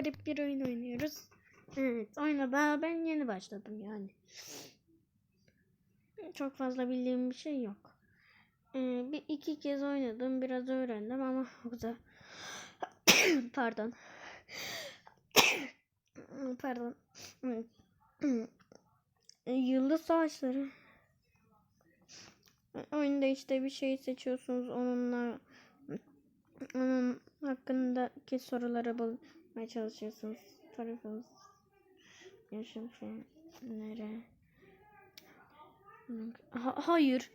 garip bir oyun oynuyoruz. Evet oyuna daha ben yeni başladım yani. Çok fazla bildiğim bir şey yok. Ee, bir iki kez oynadım biraz öğrendim ama yoksa pardon pardon yıldız savaşları oyunda işte bir şey seçiyorsunuz onunla onun hakkındaki soruları bulmaya çalışıyorsunuz tarafınız yaşam şey nere ha, hayır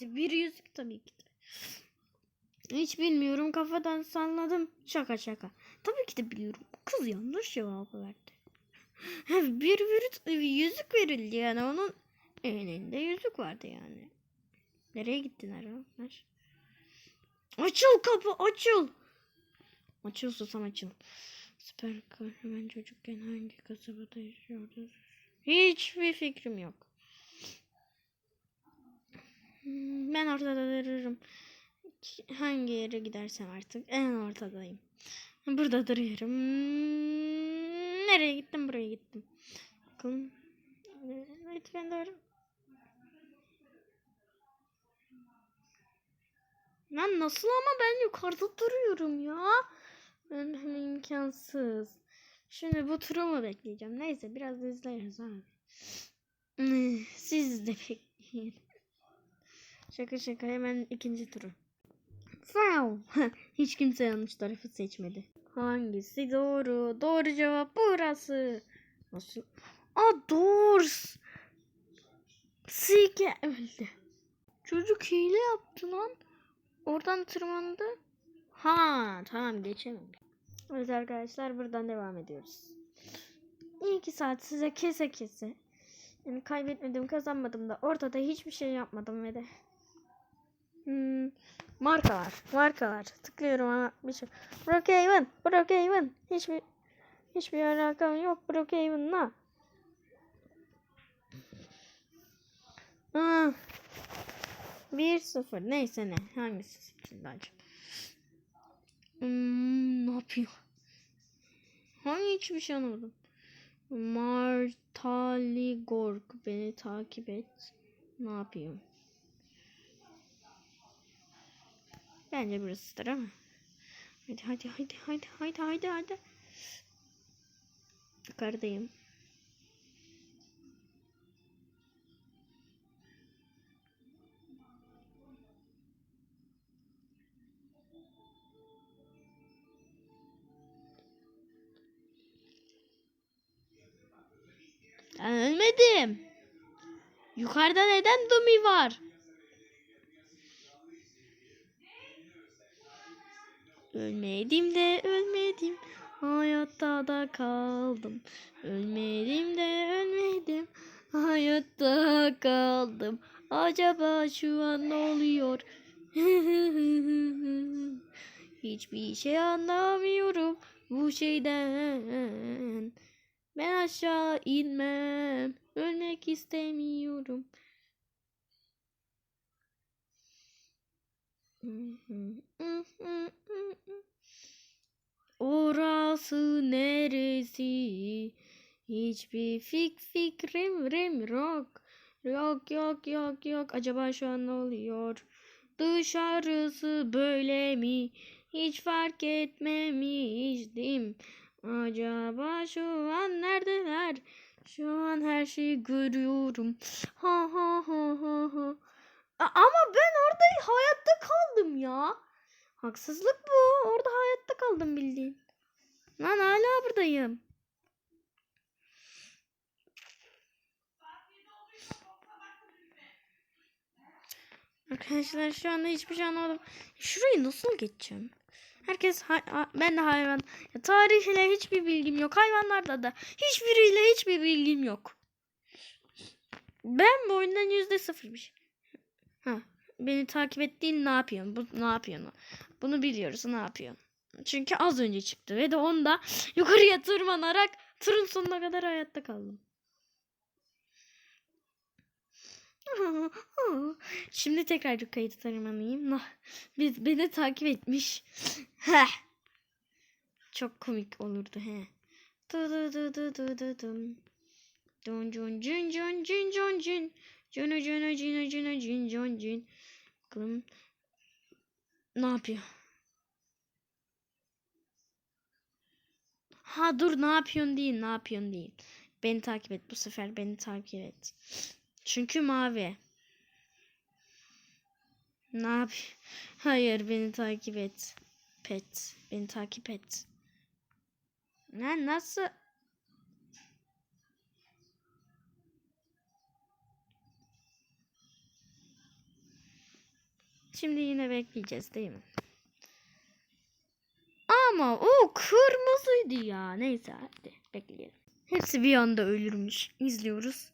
Küçük bir yüzük tabii ki de. Hiç bilmiyorum kafadan salladım. Şaka şaka. Tabii ki de biliyorum. Kız yanlış cevap verdi. bir virüt yüzük verildi yani onun elinde yüzük vardı yani. Nereye gittiler onlar? Açıl kapı açıl. Açıl susam açıl. Süper kahraman çocukken hangi kasabada yaşıyordu? Hiçbir fikrim yok. Ben ortada dururum. Hangi yere gidersem artık en ortadayım. Burada duruyorum. Nereye gittim? Buraya gittim. Bakalım. Lütfen doğru. Lan nasıl ama ben yukarıda duruyorum ya. Ben hani imkansız. Şimdi bu turu mu bekleyeceğim? Neyse biraz da izleriz abi. Hmm, Siz de bekleyin. Şaka şaka hemen ikinci turu. Wow. Hiç kimse yanlış tarafı seçmedi. Hangisi doğru? Doğru cevap burası. Nasıl? Aa doğru. Sike öldü. Çocuk hile yaptı lan. Oradan tırmandı. Ha tamam geçememiş. Evet arkadaşlar buradan devam ediyoruz. İki saat size kese kese. Yani kaybetmedim kazanmadım da ortada hiçbir şey yapmadım ve de. Hmm, markalar markalar tıklıyorum ama bir şey. Brookhaven Brookhaven hiçbir hiçbir alakam yok Brookhaven'la. Hmm. 1-0 neyse ne hangisi seçildi acaba? Hmm, ne yapıyor? Hangi hiçbir şey anlamadım. Martaligorg beni takip et. Ne yapayım? Bence burasıdır ama. Hadi hadi hadi hadi hadi hadi hadi. Yukarıdayım. Ben ölmedim. Yukarıda neden Dumi var? Ölmedim de ölmedim. Hayatta da kaldım. Ölmedim de ölmedim. Hayatta kaldım. Acaba şu an ne oluyor? Hiçbir şey anlamıyorum bu şeyden. Ben aşağı inmem. Ölmek istemiyorum. Orası neresi? Hiçbir fik fikrim rim yok. Yok yok yok yok. Acaba şu an ne oluyor? Dışarısı böyle mi? Hiç fark etmemiştim. Acaba şu an neredeler? Şu an her şeyi görüyorum. Ha ha ha ha ha. Ama ben orada hayatta kaldım ya. Haksızlık bu. Orada hayatta kaldım bildiğin. Lan hala buradayım. Arkadaşlar şu anda hiçbir şey anlamadım. Şurayı nasıl geçeceğim? Herkes ben de hayvan. Ya, tarihle hiçbir bilgim yok. Hayvanlarda da hiçbiriyle hiçbir bilgim yok. Ben bu oyundan yüzde sıfır bir şey. Ha, beni takip ettiğin ne yapıyorsun? Bu ne yapıyorsun? Bunu biliyoruz ne yapıyorsun? Çünkü az önce çıktı ve de onda yukarıya tırmanarak turun sonuna kadar hayatta kaldım. Şimdi tekrar kayıt taramalıyım. Nah, Biz beni takip etmiş. Heh. Çok komik olurdu he. Du du du du du du dum. Dun cun cun cun cun cun cun. Cunu cunu cunu cunu cun cun cun. Ne yapıyor? Ha dur ne yapıyorsun değil ne yapıyorsun değil. Beni takip et bu sefer beni takip et. Çünkü mavi. Ne yap? Hayır beni takip et. Pet. Beni takip et. Ne nasıl? Şimdi yine bekleyeceğiz değil mi? Ama o kırmızıydı ya. Neyse hadi bekleyelim. Hepsi bir anda ölürmüş. İzliyoruz.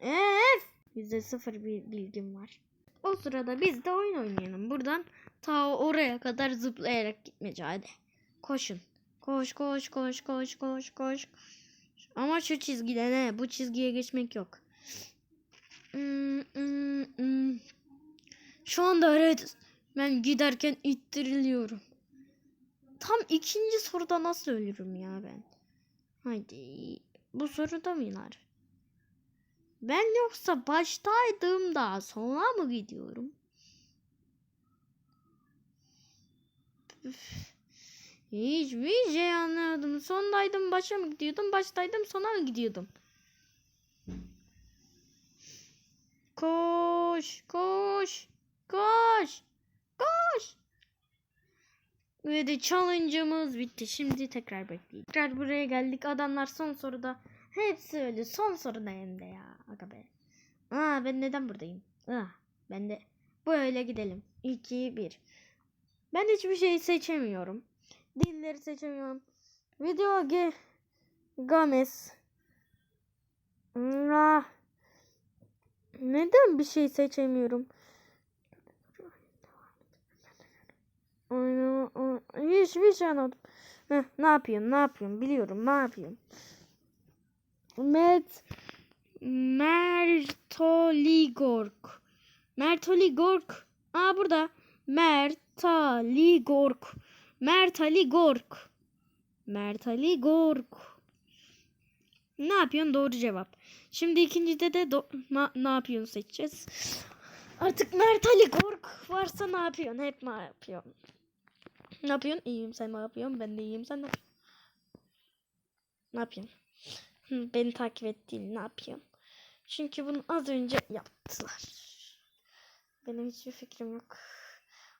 Ef! Bizde sıfır bir bilgim var. O sırada biz de oyun oynayalım. Buradan ta oraya kadar zıplayarak gitmece hadi. Koşun. Koş koş koş koş koş koş. Ama şu çizgide ne? Bu çizgiye geçmek yok. Hmm, hmm, hmm. Şu anda evet ben giderken ittiriliyorum. Tam ikinci soruda nasıl ölürüm ya ben? Haydi. Bu soruda mı iner? Ben yoksa baştaydım da sonra mı gidiyorum? Hiçbir şey anlamadım. Sondaydım başa mı gidiyordum? Baştaydım sona mı gidiyordum? Koş, koş, koş, koş. Ve de challenge'ımız bitti. Şimdi tekrar bekleyin. Tekrar buraya geldik. Adamlar son soruda hepsi öldü. Son soruda hem de ya. Aga be. Aa ben neden buradayım? Aa ben de böyle gidelim. 2 1. Ben hiçbir şey seçemiyorum. Dilleri seçemiyorum. Video ge Games. Ah. Neden bir şey seçemiyorum? Hiçbir şey anlamadım. Ne yapıyorum, ne yapıyorum, biliyorum, ne yapıyorum. Met Mertoligork. Mertoligork. Aa burada. Mertaligork. Mertaligork. Mertaligork. Ne yapıyorsun? Doğru cevap. Şimdi ikincide de na- ne yapıyorsun seçeceğiz. Artık Mertaligork varsa ne yapıyorsun? Hep ne yapıyorsun? Ne yapıyorsun? İyiyim sen ne yapıyorsun? Ben de iyiyim sen ne yapıyorsun? Ne yapıyorsun? Beni takip ettiğin ne yapıyorsun? Çünkü bunu az önce yaptılar. Benim hiçbir fikrim yok.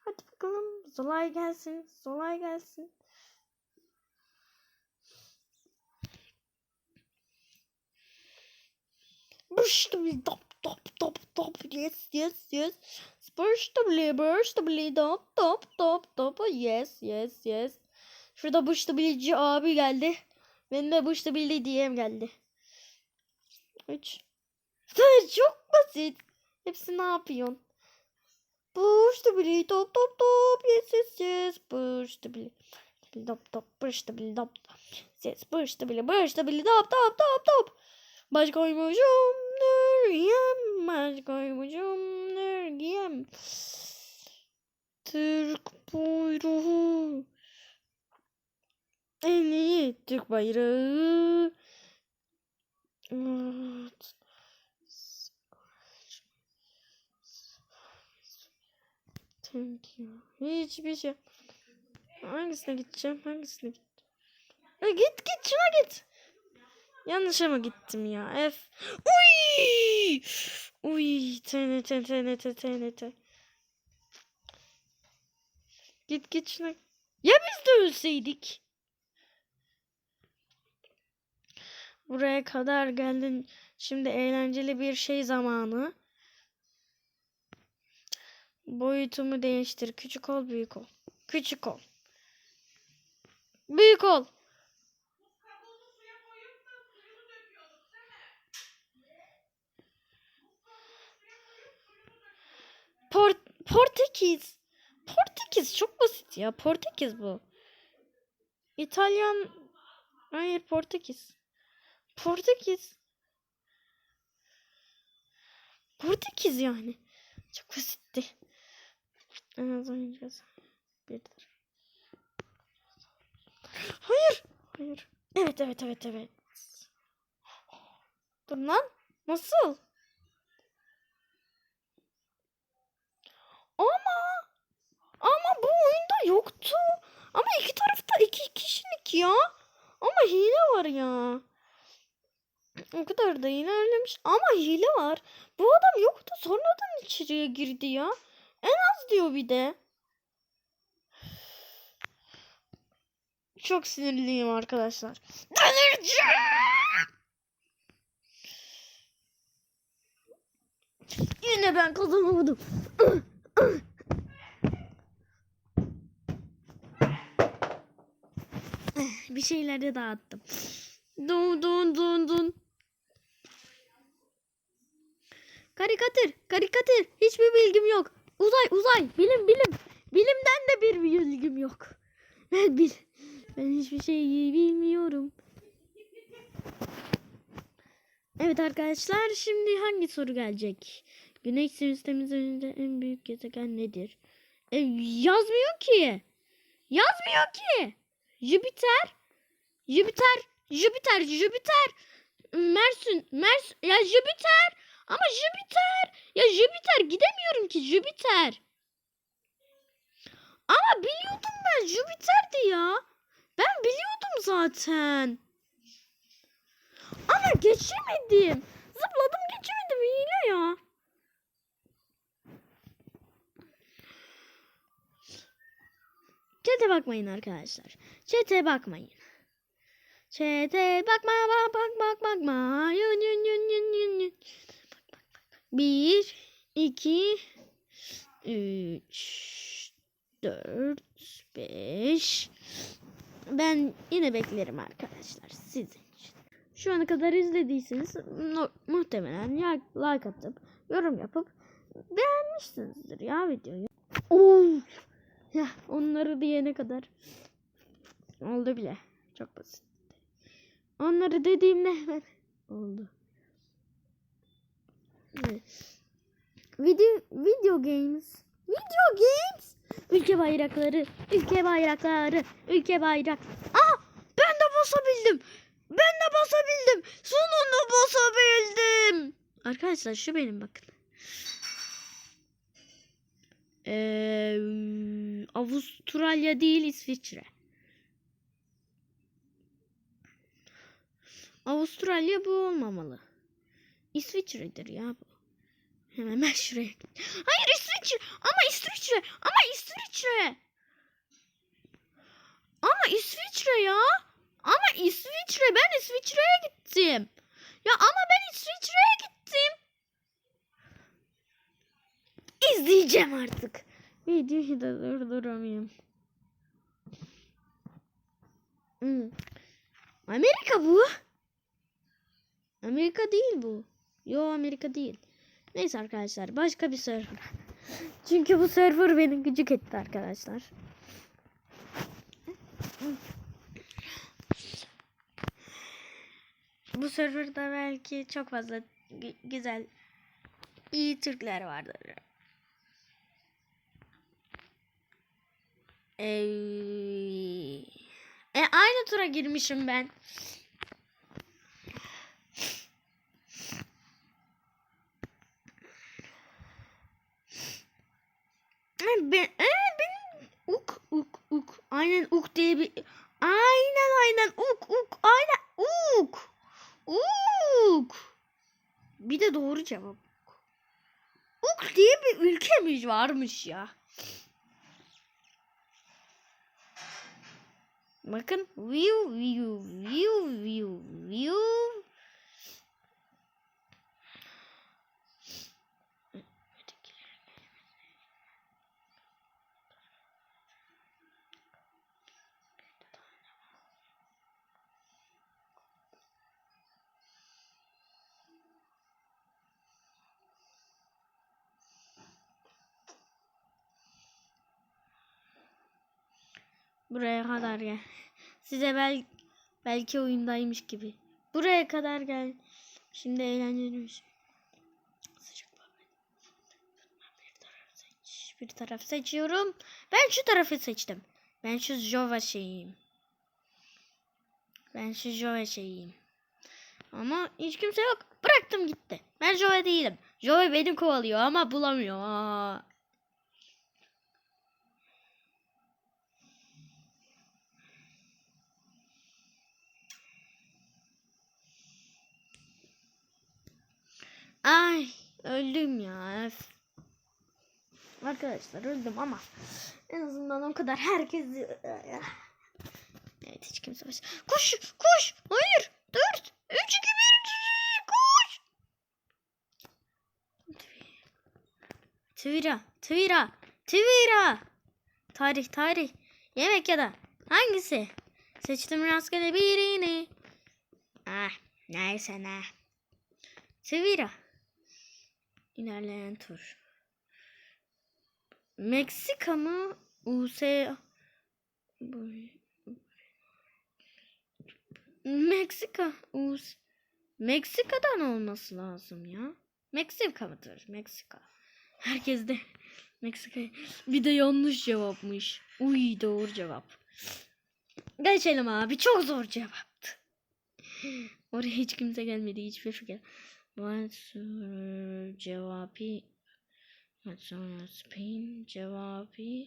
Hadi bakalım. Zolay gelsin. Zolay gelsin. Burstable top top top top yes yes yes Burstable burstable top top top top yes yes yes Şurada burstabilici abi geldi. Benim de burstable diyem geldi. 3 Çok basit. Hepsi ne yapıyorsun? Burstable top top top yes yes yes Burstable top top burstable top top yes burstable burstable top top top top Baş koymuşum Nürgiyem. Baş koymuşum Nürgiyem. Türk bayrağı. En iyi Türk bayrağı. Thank you. Hiçbir şey. Hangisine gideceğim? Hangisine gideceğim? E, git git şuna git. Yanlışa mı gittim ya? F. Uy! Uy! TNT TNT TNT. Git git şuna. Ya biz de ölseydik? Buraya kadar geldin. Şimdi eğlenceli bir şey zamanı. Boyutumu değiştir. Küçük ol, büyük ol. Küçük ol. Büyük ol. Port Portekiz. Portekiz çok basit ya. Portekiz bu. İtalyan. Hayır Portekiz. Portekiz. Portekiz yani. Çok basitti. En az oynayacağız. Birdir. Hayır. Hayır. Evet evet evet evet. Dur lan. Nasıl? Ama ama bu oyunda yoktu. Ama iki tarafta iki kişilik ya. Ama hile var ya. O kadar da ilerlemiş. Ama hile var. Bu adam yoktu. Sonradan içeriye girdi ya. En az diyor bir de. Çok sinirliyim arkadaşlar. Delireceğim. Yine ben kazanamadım. Bir şeyleri dağıttım. Dun dun dun dun. Karikatür, karikatür. Hiçbir bilgim yok. Uzay, uzay. Bilim, bilim. Bilimden de bir bilgim yok. Ben bil. Ben hiçbir şeyi bilmiyorum. Evet arkadaşlar, şimdi hangi soru gelecek? Güneş sistemimiz önünde en büyük gezegen nedir? E, yazmıyor ki. Yazmıyor ki. Jüpiter. Jüpiter. Jüpiter. Jüpiter. Mersün. Mers ya Jüpiter. Ama Jüpiter. Ya Jüpiter gidemiyorum ki Jüpiter. Ama biliyordum ben Jüpiter'di ya. Ben biliyordum zaten. Ama geçemedim. Zıpladım geçemedim hile ya. Çete bakmayın arkadaşlar. Çete bakmayın. Çete bakma bak bak bak bakma. Yun yun yun yun yun yun. Bir, iki, üç, dört, beş. Ben yine beklerim arkadaşlar sizin için. Şu ana kadar izlediyseniz mu- muhtemelen ya like atıp yorum yapıp beğenmişsinizdir ya videoyu. Of. Ya onları diyene kadar oldu bile. Çok basit. Onları dediğimde hemen oldu. Video video games. Video games. Ülke bayrakları, ülke bayrakları, ülke bayrak. Aa ben de basabildim. Ben de basabildim. Sonunda basabildim. Arkadaşlar şu benim bakın. Ee, Avustralya değil İsviçre. Avustralya bu olmamalı. İsviçre'dir ya bu. Hemen ben şuraya. Hayır İsviçre. Ama İsviçre. Ama İsviçre. Ama İsviçre ya. Ama İsviçre. Ben İsviçre'ye gittim. Ya ama ben İsviçre'ye gittim. İzleyeceğim artık. Videoyu da durduramıyorum. Hmm. Amerika bu. Amerika değil bu. Yo Amerika değil. Neyse arkadaşlar başka bir server. Çünkü bu server beni gıcık etti arkadaşlar. Bu serverda belki çok fazla gü- güzel iyi Türkler vardır. Ee, e, aynı tura girmişim ben. E, ben, e, benim uk uk uk. Aynen uk diye bir aynen aynen. Uk uk aynen. Uk. Uk. Bir de doğru cevap. Uk diye bir ülkemiz varmış ya. Bakın view view view view view Buraya kadar gel. Size bel belki oyundaymış gibi. Buraya kadar gel. Şimdi eğlenceli Sıcak bir taraf seçiyorum. Ben şu tarafı seçtim. Ben şu Jova şeyiyim. Ben şu Jova şeyiyim. Ama hiç kimse yok. Bıraktım gitti. Ben Jova değilim. Jova beni kovalıyor ama bulamıyor. Aa. Ay öldüm ya. Arkadaşlar öldüm ama en azından o kadar herkes Evet hiç kimse baş. Koş koş. Hayır. 4 3 2 1 koş. Tvira, Tvira, Tvira. Tarih, tarih. Yemek ya da hangisi? Seçtim rastgele birini. Ah, neyse ne. Tvira. İlerleyen tur. Meksika mı? US Meksika. US Meksika'dan olması lazım ya. Meksika mıdır? Meksika. Herkes de Meksika. Bir de yanlış cevapmış. Uy doğru cevap. Geçelim abi. Çok zor cevaptı. Oraya hiç kimse gelmedi. Hiçbir fikir. What's your Spain? Cevabı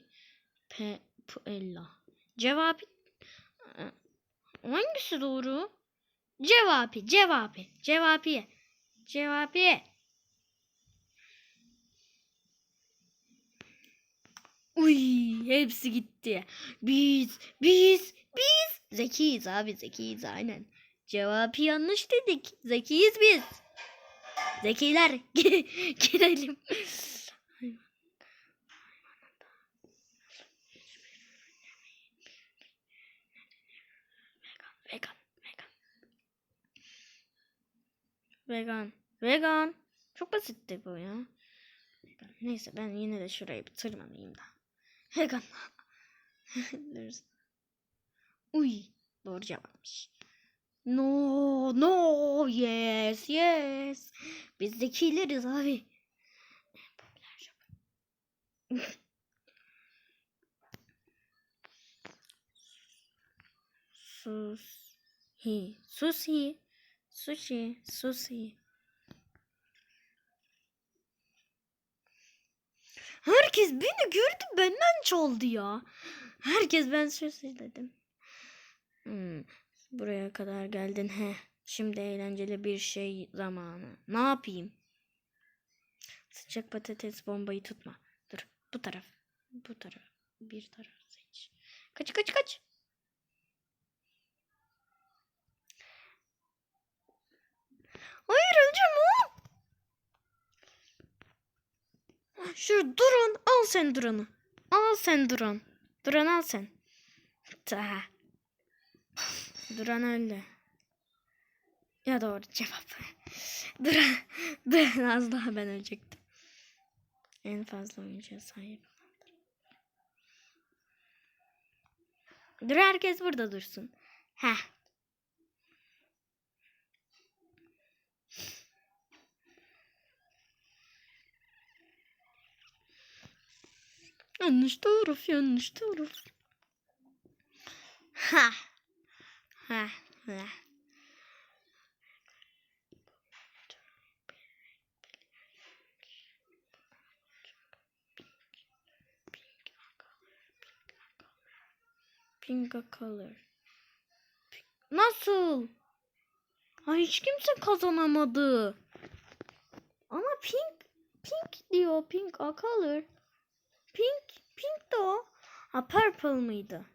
Pe Puella. Cevabı Aa, Hangisi doğru? Cevabı, cevabı, cevabı, cevabı. Uy, hepsi gitti. Biz, biz, biz. Zekiyiz abi, zekiyiz aynen. Cevabı yanlış dedik. Zekiyiz biz. Zekiler, girelim. Vegan, vegan. Vegan, vegan. Çok basitti bu ya. Vegan. Neyse ben yine de şurayı bir tırmanayım da. Vegan. Uy, doğru cevapmış. No, no, yes, yes. Biz zekileriz abi. Sus. Hi. Sushi. Sushi. Sushi. Herkes beni gördü benden çaldı ya. Herkes ben sushi dedim. Hmm, buraya kadar geldin he. Şimdi eğlenceli bir şey zamanı. Ne yapayım? Sıcak patates bombayı tutma. Dur bu taraf. Bu taraf. Bir taraf seç. Kaç kaç kaç. Hayır öleceğim oğlum. Şu drone al sen drone'u. Al sen drone. Drone al sen. Ta. Drone öldü. Ya doğru cevap. Drone, drone az daha ben ölecektim. En fazla oyuncuya sahip. Dur herkes burada dursun. Heh. Yanlış taraf, yanlış taraf. Ha. Ha. Ha. Pink color. Nasıl? Ay hiç kimse kazanamadı. Ama pink pink diyor. Pink a color. Pink pink de o. Ha purple mıydı?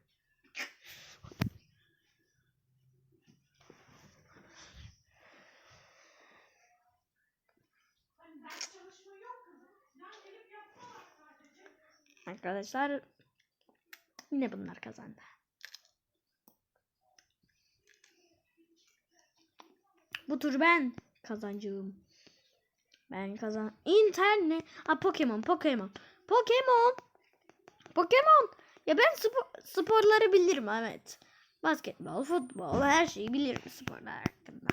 Arkadaşlar yine bunlar kazandı. Bu tur ben kazancığım. Ben kazan. İnternet. Ha Pokemon, Pokemon. Pokemon. Pokemon. Ya ben spor, sporları bilirim evet. Basketbol, futbol her şeyi bilirim sporlar hakkında.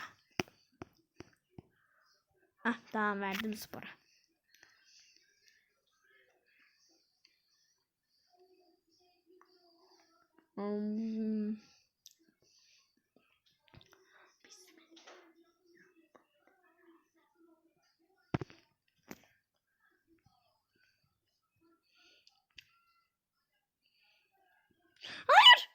Ah tamam verdim spora. Hmm. Hayır.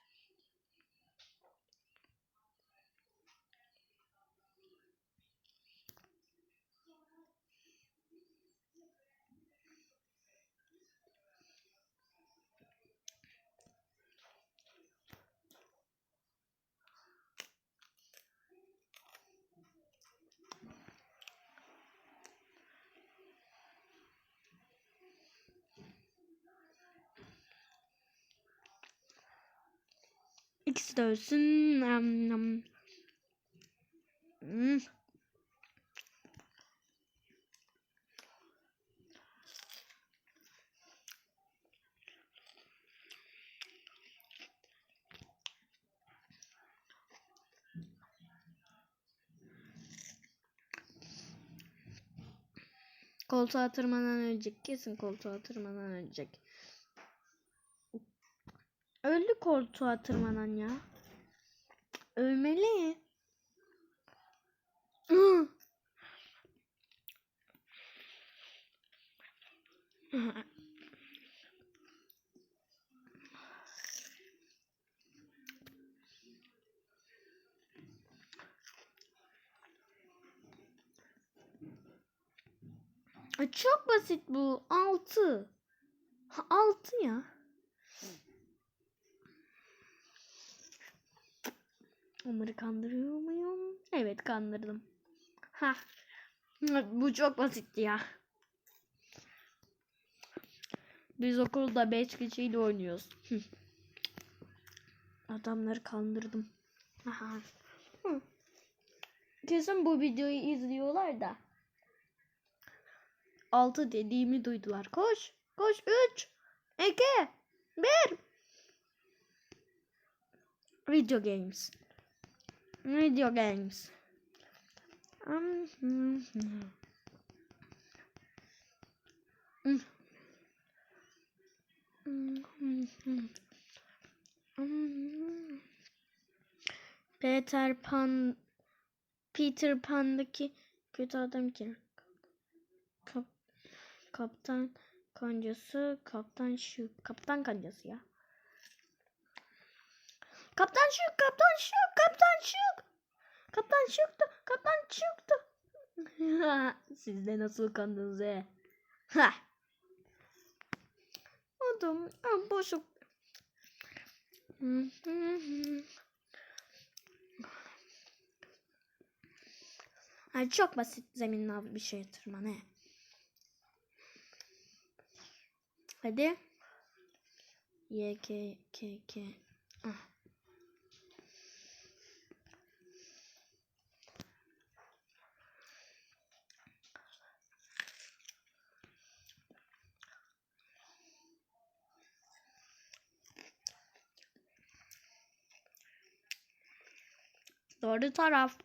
İkisi de ölsün. Nam. Hmm. Koltuğa tırmanan ölecek. Kesin koltuğa tırmanan ölecek. Öldü koltuğa tırmanan ya. Ölmeli. Çok basit bu. 6. 6 ya. Onları kandırıyor muyum? Evet kandırdım. Ha. Bu çok basitti ya. Biz okulda 5 kişiyle oynuyoruz. Adamları kandırdım. Kesin bu videoyu izliyorlar da. 6 dediğimi duydular. Koş. Koş. 3 2 1 Video games. Video games. Peter Pan Peter Pan'daki kötü adam kim? Kap, kaptan kancası, kaptan şu, kaptan kancası ya. Kaptan şık, kaptan şık, kaptan şık. Kaptan şıktı, kaptan şıktı. Siz de nasıl kandınız he? Ha. Adam boşuk. Ay çok basit zeminle bir şey tırman he. Hadi. Y K K K. Doğru taraf.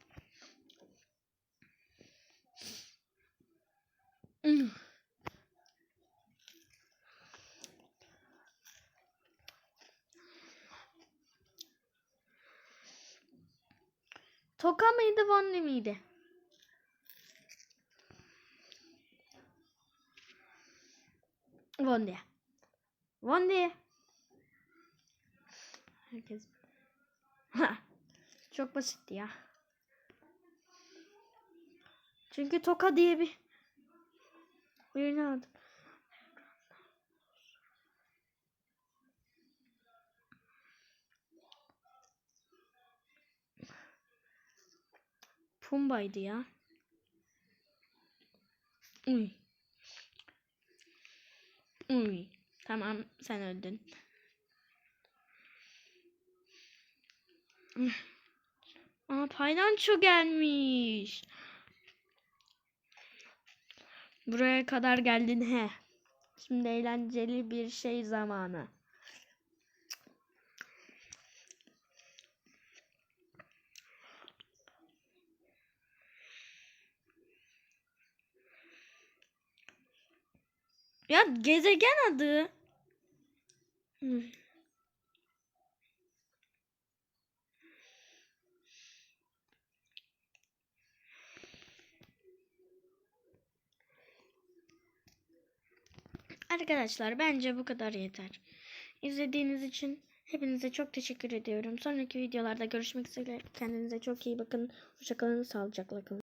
Toka mıydı, Vanli miydi? Vondi. Vondi. Herkes. Ha. Çok basitti ya. Çünkü Toka diye bir birini aldım. Pumba'ydı ya. Uy. Uy. Tamam sen öldün. Aa paylanço gelmiş. Buraya kadar geldin he. Şimdi eğlenceli bir şey zamanı. Ya gezegen adı. Hı. Arkadaşlar bence bu kadar yeter. İzlediğiniz için hepinize çok teşekkür ediyorum. Sonraki videolarda görüşmek üzere. Kendinize çok iyi bakın. Hoşçakalın. Sağlıcakla kalın.